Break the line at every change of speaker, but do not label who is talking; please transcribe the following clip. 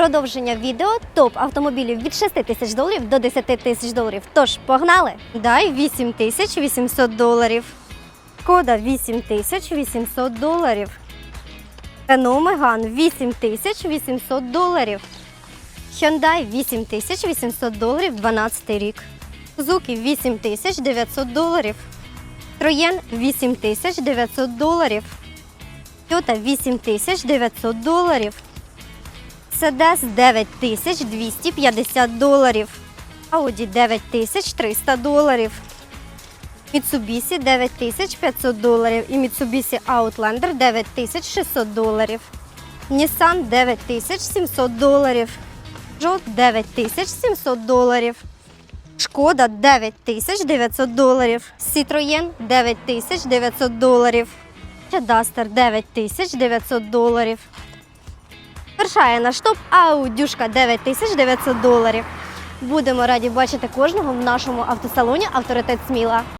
Продовження відео топ автомобілів від 6 тисяч доларів до 10 тисяч доларів. Тож погнали! Дай 8800 доларів. Шкода 8800 доларів. Renault Megane 8800 доларів. Hyundai 8800 доларів 12 рік. Suzuki 8900 доларів. Троєн 8900 доларів. Toyota 8900 доларів. Седес 9250 доларів. Audi 9300 доларів. Mitsubishi 9500 доларів і Mitsubishi Outlander 9600 доларів. Nissan 9700 доларів. Peugeot 9700 доларів. Шкода 9900 доларів. Citroën 9900 доларів. Duster 9900 доларів. Вершає наш топ Аудюшка 9900 доларів. Будемо раді бачити кожного в нашому автосалоні Авторитет Сміла.